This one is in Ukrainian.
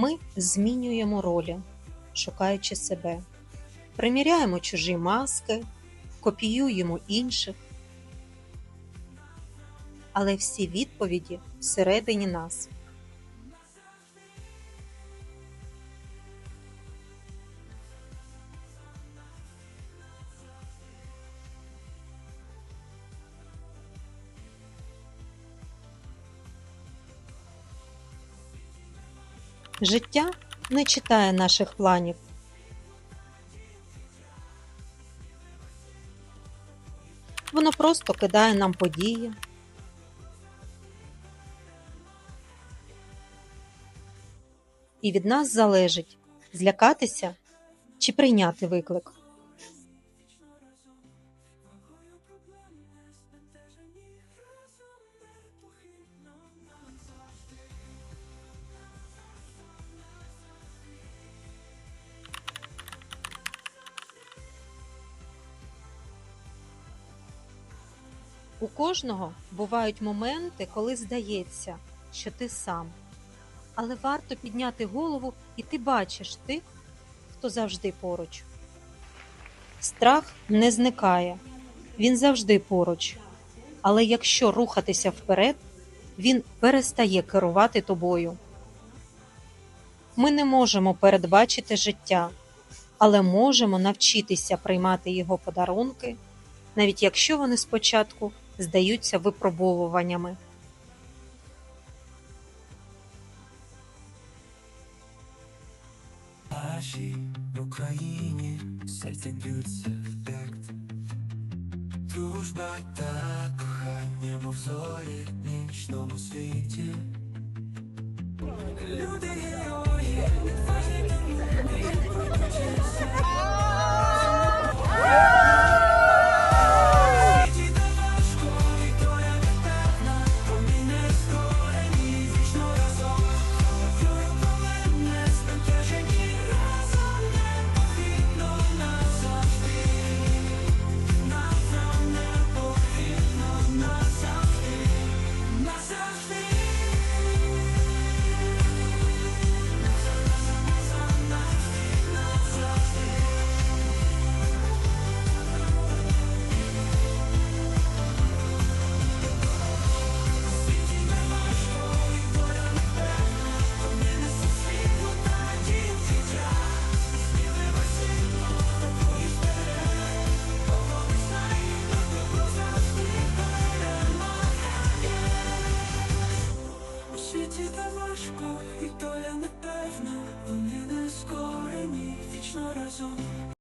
Ми змінюємо ролі, шукаючи себе, приміряємо чужі маски, копіюємо інших. Але всі відповіді всередині нас. Життя не читає наших планів. Воно просто кидає нам події. І від нас залежить злякатися чи прийняти виклик. У кожного бувають моменти, коли здається, що ти сам. Але варто підняти голову, і ти бачиш тих, хто завжди поруч. Страх не зникає, він завжди поруч. Але якщо рухатися вперед, він перестає керувати тобою. Ми не можемо передбачити життя, але можемо навчитися приймати його подарунки, навіть якщо вони спочатку здаються випробовуваннями. Нашій Україні серця б'ються в такт Дружба та кохання, мов зорі в нічному світі Люди Світі де важко, і доля непевна, вони не скорені, вічно разом.